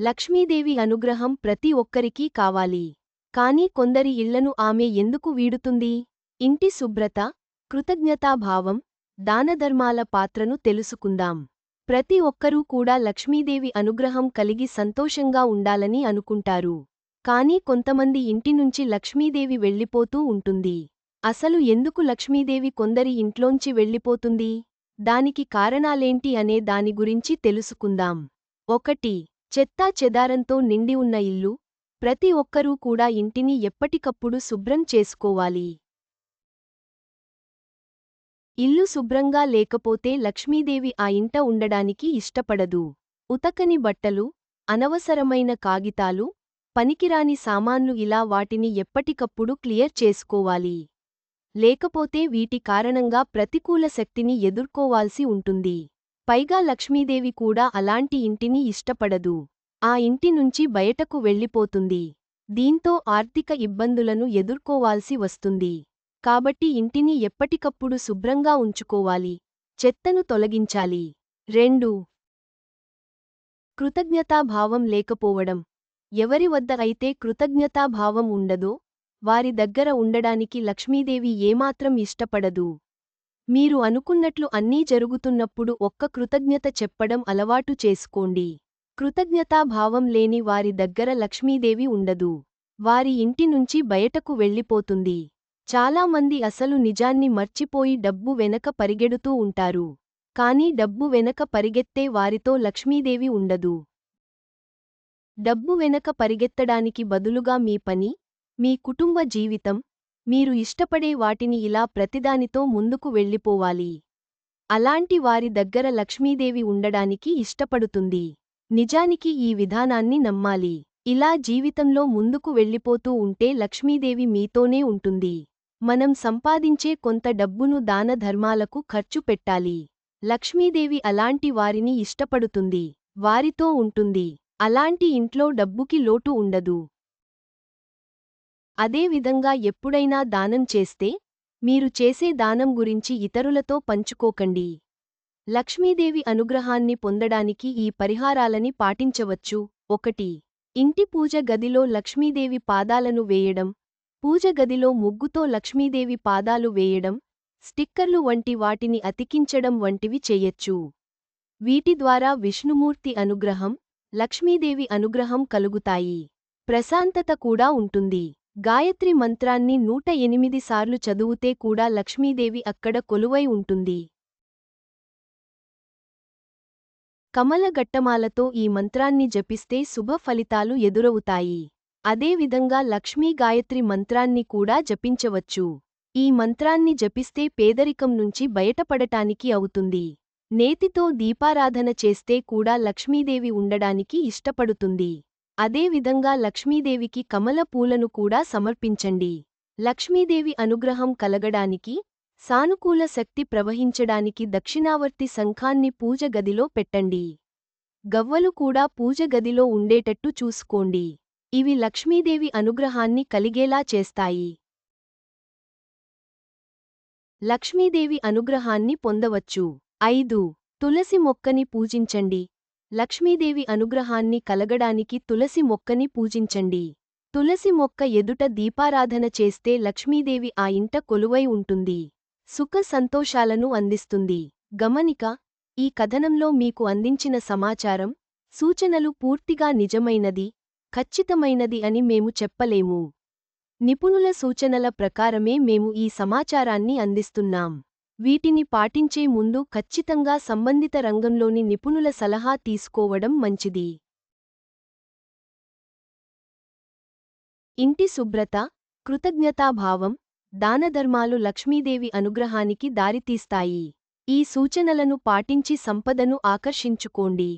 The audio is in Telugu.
లక్ష్మీదేవి అనుగ్రహం ప్రతి ఒక్కరికీ కావాలి. కాని కొందరి ఇళ్ళను ఆమె ఎందుకు వీడుతుంది? ఇంటి శుభ్రత కృతజ్ఞతాభావం దానధర్మాల పాత్రను తెలుసుకుందాం. ప్రతి ఒక్కరూ కూడా లక్ష్మీదేవి అనుగ్రహం కలిగి సంతోషంగా ఉండాలని అనుకుంటారు. కాని కొంతమంది ఇంటి నుంచి లక్ష్మీదేవి వెళ్ళిపోతూ ఉంటుంది. అసలు ఎందుకు లక్ష్మీదేవి కొందరి ఇంట్లోంచి వెళ్ళిపోతుంది? దానికి కారణాలేంటి అనే దాని గురించి తెలుసుకుందాం. ఒకటి చెత్తా చెదారంతో నిండి ఉన్న ఇల్లు ప్రతి ఒక్కరూ కూడా ఇంటిని ఎప్పటికప్పుడు శుభ్రం చేసుకోవాలి. ఇల్లు శుభ్రంగా లేకపోతే లక్ష్మీదేవి ఆ ఇంట ఉండడానికి ఇష్టపడదు. ఉతకని బట్టలు అనవసరమైన కాగితాలు పనికిరాని సామాన్లు ఇలా వాటిని ఎప్పటికప్పుడు క్లియర్ చేసుకోవాలి. లేకపోతే వీటి కారణంగా ప్రతికూల శక్తిని ఎదుర్కోవాల్సి ఉంటుంది. పైగా లక్ష్మీదేవి కూడా అలాంటి ఇంటిని ఇష్టపడదు. ఆ ఇంటి నుంచి బయటకు వెళ్ళిపోతుంది. దీంతో ఆర్థిక ఇబ్బందులను ఎదుర్కోవాల్సి వస్తుంది. కాబట్టి ఇంటిని ఎప్పటికప్పుడు శుభ్రంగా ఉంచుకోవాలి. చెత్తను తొలగించాలి. రెండు. కృతజ్ఞతాభావం లేకపోవడం. ఎవరి వద్ద అయితే కృతజ్ఞతాభావం ఉండదో వారి దగ్గర ఉండడానికి లక్ష్మీదేవి ఏమాత్రం ఇష్టపడదు. మీరు అనుకున్నట్లు అన్నీ జరుగుతున్నప్పుడు ఒక్క కృతజ్ఞత చెప్పడం అలవాటు చేసుకోండి. కృతజ్ఞతాభావం లేని వారి దగ్గర లక్ష్మీదేవి ఉండదు. వారి ఇంటి నుంచి బయటకు వెళ్ళిపోతుంది. చాలామంది అసలు నిజాన్ని మర్చిపోయి డబ్బు వెనక పరిగెడుతూ ఉంటారు. కానీ డబ్బు వెనక పరిగెత్తే వారితో లక్ష్మీదేవి ఉండదు. డబ్బు వెనక పరిగెత్తడానికి బదులుగా మీ పని మీ కుటుంబ జీవితం మీరు ఇష్టపడే వాటిని ఇలా ప్రతిదానితో ముందుకు వెళ్ళిపోవాలి. అలాంటి వారి దగ్గర లక్ష్మీదేవి ఉండడానికి ఇష్టపడుతుంది. నిజానికి ఈ విధానాన్ని నమ్మాలి. ఇలా జీవితంలో ముందుకు వెళ్ళిపోతూ ఉంటే లక్ష్మీదేవి మీతోనే ఉంటుంది. మనం సంపాదించే కొంత డబ్బును దాన ధర్మాలకు ఖర్చు పెట్టాలి. లక్ష్మీదేవి అలాంటి వారిని ఇష్టపడుతుంది. వారితో ఉంటుంది. అలాంటి ఇంట్లో డబ్బుకి లోటు ఉండదు. అదేవిధంగా ఎప్పుడైనా దానం చేస్తే మీరు చేసే దానం గురించి ఇతరులతో పంచుకోకండి. లక్ష్మీదేవి అనుగ్రహాన్ని పొందడానికి ఈ పరిహారాలని పాటించవచ్చు. ఒకటి. ఇంటి పూజ గదిలో లక్ష్మీదేవి పాదాలను వేయడం. పూజ గదిలో ముగ్గుతో లక్ష్మీదేవి పాదాలు వేయడం. స్టిక్కర్లు వంటి వాటిని అతికించడం వంటివి చెయ్యొచ్చు వీటి ద్వారా విష్ణుమూర్తి అనుగ్రహం లక్ష్మీదేవి అనుగ్రహం కలుగుతాయి. ప్రశాంతత కూడా ఉంటుంది. గాయత్రి మంత్రాన్ని నూట ఎనిమిది సార్లు చదువుతే కూడా లక్ష్మీదేవి అక్కడ కొలువై ఉంటుంది. కమలగట్టమాలతో ఈ మంత్రాన్ని జపిస్తే శుభ ఫలితాలు ఎదురవుతాయి. అదేవిధంగా లక్ష్మీ గాయత్రి మంత్రాన్ని కూడా జపించవచ్చు. ఈ మంత్రాన్ని జపిస్తే పేదరికం నుంచి బయటపడటానికి అవుతుంది. నేతితో దీపారాధన చేస్తే కూడా లక్ష్మీదేవి ఉండడానికి ఇష్టపడుతుంది. అదేవిధంగా లక్ష్మీదేవికి కమల పూలను కూడా సమర్పించండి. లక్ష్మీదేవి అనుగ్రహం కలగడానికి సానుకూల శక్తి ప్రవహించడానికి దక్షిణావర్తి శంఖాన్ని పూజ గదిలో పెట్టండి. గవ్వలు కూడా పూజ గదిలో ఉండేటట్టు చూసుకోండి. ఇవి లక్ష్మీదేవి అనుగ్రహాన్ని కలిగేలా చేస్తాయి. లక్ష్మీదేవి అనుగ్రహాన్ని పొందవచ్చు. ఐదు. తులసి మొక్కని పూజించండి. లక్ష్మీదేవి అనుగ్రహాన్ని కలగడానికి తులసి మొక్కని పూజించండి. తులసి మొక్క ఎదుట దీపారాధన చేస్తే లక్ష్మీదేవి ఆ ఇంట కొలువై ఉంటుంది. సుఖ సంతోషాలను అందిస్తుంది. గమనిక ఈ కథనంలో మీకు అందించిన సమాచారం సూచనలు పూర్తిగా నిజమైనది ఖచ్చితమైనది అని మేము చెప్పలేము. నిపుణుల సూచనల ప్రకారమే మేము ఈ సమాచారాన్ని అందిస్తున్నాం. వీటిని పాటించే ముందు ఖచ్చితంగా సంబంధిత రంగంలోని నిపుణుల సలహా తీసుకోవడం మంచిది. ఇంటి శుభ్రత కృతజ్ఞతాభావం దానధర్మాలు లక్ష్మీదేవి అనుగ్రహానికి దారితీస్తాయి. ఈ సూచనలను పాటించి సంపదను ఆకర్షించుకోండి.